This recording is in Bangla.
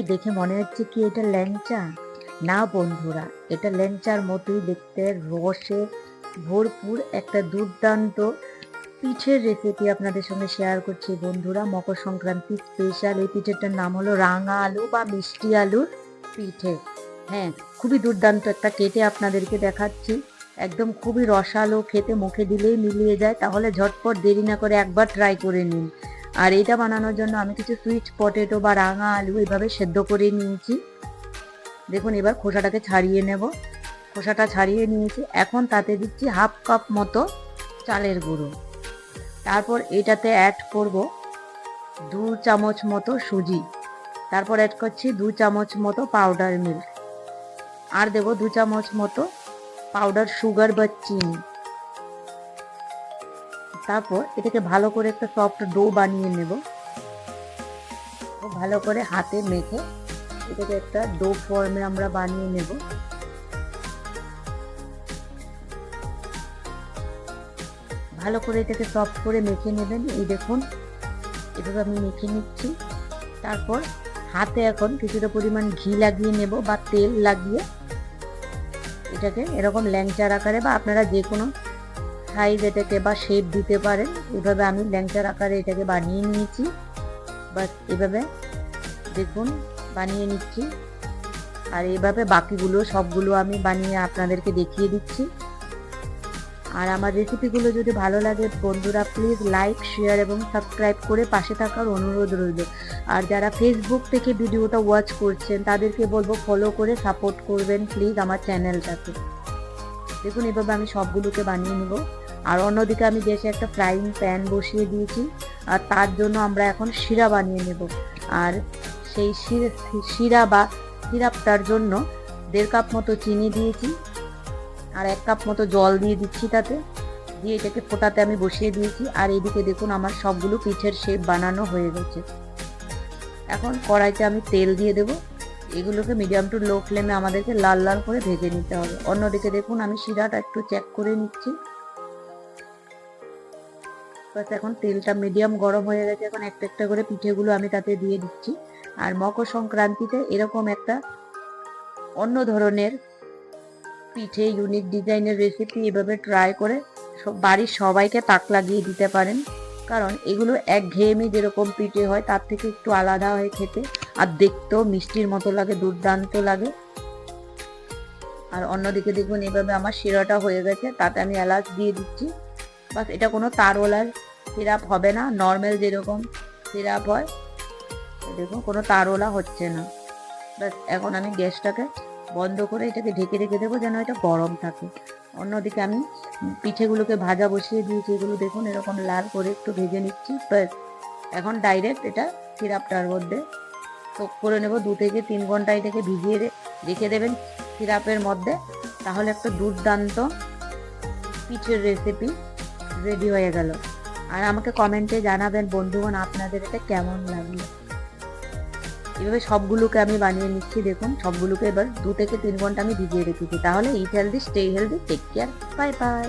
কি দেখে মনে হচ্ছে কি এটা ল্যাংচা? না বন্ধুরা, এটা ল্যাংচার মতোই দেখতে, রসে ভরপুর একটা দুর্দান্ত পিঠের রেসিপি আপনাদের সঙ্গে শেয়ার করছি বন্ধুরা। মকর সংক্রান্তি স্পেশাল এই পিঠেটার নাম হলো রাঙা আলু বা মিষ্টি আলুর পিঠে। হ্যাঁ খুবই দুর্দান্ত একটা কেটে আপনাদেরকে দেখাচ্ছি। একদম খুবই রসালো, খেতে মুখে দিলেই মিলিয়ে যায়। তাহলে ঝটপট দেরি না করে একবার ট্রাই করে নিন। আর এটা বানানোর জন্য আমি কিছু সুইট পটেটো বা রাঙা আলু এভাবে সেদ্ধ করে নিয়েছি। দেখুন, এবার খোসাটাকে ছাড়িয়ে নেব। খোসাটা ছাড়িয়ে নিয়েছি। এখন তাতে দিচ্ছি হাফ কাপ মতো চালের গুঁড়ো। তারপর এটাতে অ্যাড করব দু চামচ মতো সুজি। তারপর অ্যাড করছি দু চামচ মতো পাউডার মিল্ক আর দেব দু চামচ মতো পাউডার সুগার বা চিনি। তারপর এটাকে ভালো করে একটা সফট ডো বানিয়ে নেব। ভালো করে হাতে মেখে এটাকে একটা ডো ফর্মে আমরা বানিয়ে নেব। ভালো করে এটাকে সফট করে মেখে নেবেন। এই দেখুন, এভাবে আমি মেখে নিচ্ছি। তারপর হাতে এখন কিছুটা পরিমাণ ঘি লাগিয়ে নেব বা তেল লাগিয়ে। এটাকে এরকম ল্যাংচার আকারে বা আপনারা যে কোনো সাইজ এটাকে বা শেপ দিতে পারেন এভাবে আমি ল্যাংচার আকারে এটাকে বানিয়ে নিয়েছি। বা এভাবে দেখুন, বানিয়ে নিচ্ছি। আর এভাবে বাকিগুলো, সবগুলো আমি বানিয়ে আপনাদেরকে দেখিয়ে দিচ্ছি। আর আমার রেসিপিগুলো যদি ভালো লাগে, বন্ধুরা প্লিজ লাইক শেয়ার এবং সাবস্ক্রাইব করে পাশে থাকার অনুরোধ রইল। আর যারা ফেসবুক থেকে ভিডিওটা ওয়াচ করছেন, তাদেরকে বলব ফলো করে সাপোর্ট করবেন প্লিজ আমার চ্যানেলটাকে দেখুন, এভাবে আমি সবগুলোকে বানিয়ে নিব। আর অন্যদিকে আমি গ্যাসে একটা ফ্রাইং প্যান বসিয়ে দিয়েছি, আর তার জন্য আমরা এখন শিরা বানিয়ে নেব। আর সেই শিরা বা সিরাপটার জন্য দেড় কাপ মতো চিনি দিয়েছি, আর এক কাপ মতো জল দিয়ে দিচ্ছি তাতে। দিয়ে এটাকে ফোটাতে আমি বসিয়ে দিয়েছি, আর এদিকে দেখুন আমার সবগুলো পিঠের শেপ বানানো হয়ে গেছে। এখন কড়াইতে আমি তেল দিয়ে দেব। এগুলোকে মিডিয়াম টু লো ফ্লেমে আমাদেরকে লাল লাল করে ভেজে নিতে হবে। অন্যদিকে দেখুন আমি শিরাটা একটু চেক করে নিচ্ছি। এখন তেলটা মিডিয়াম গরম হয়ে গেছে, এখন একটা একটা করে পিঠেগুলো আমি তাতে দিয়ে দিচ্ছি। আর মকর সংক্রান্তিতে এরকম একটা অন্য ধরনের পিঠে ইউনিক ডিজাইনের রেসিপি এভাবে ট্রাই করে বাড়ির সবাইকে তাক লাগিয়ে দিতে পারেন। কারণ এগুলো এক ঘেয়েমি যেরকম পিঠে হয়, তার থেকে একটু আলাদা হয় খেতে। আর দেখতেও মিষ্টির মতো লাগে, দুর্দান্ত লাগে। আর অন্যদিকে দেখুন, এভাবে আমার শিরাটা হয়ে গেছে, তাতে আমি এলাচ দিয়ে দিচ্ছি। বাস, এটা কোনো তারওয়ালার সিরাপ হবে না নর্মাল যেরকম সিরাপ হয় দেখুন কোনো তারওয়ালা হচ্ছে না। বাস, এখন আমি গ্যাসটাকে বন্ধ করে এটাকে ঢেকে রেখে দেবো যেন এটা গরম থাকে। অন্যদিকে আমি পিঠেগুলোকে ভাজা বসিয়ে দিয়েছি, এগুলো দেখুন, এরকম লাল করে একটু ভেজে নিচ্ছি। ব্যাস এখন ডাইরেক্ট এটা সিরাপটার মধ্যে সোক করে নেব, দু থেকে তিন ঘণ্টা এটাকে ভিজিয়ে রেখে দেবেন সিরাপের মধ্যে। তাহলে একটা দুর্দান্ত পিঠের রেসিপি রেডি হয়ে গেল। আর আমাকে কমেন্টে জানাবেন, বন্ধুগণ, আপনাদের এটা কেমন লাগল? এভাবে সবগুলোকে আমি বানিয়ে নিচ্ছি, দেখুন, সবগুলোকে এবার দু থেকে তিন ঘণ্টা আমি ভিজিয়ে রেখেছি। তাহলে eat healthy stay healthy take care bye bye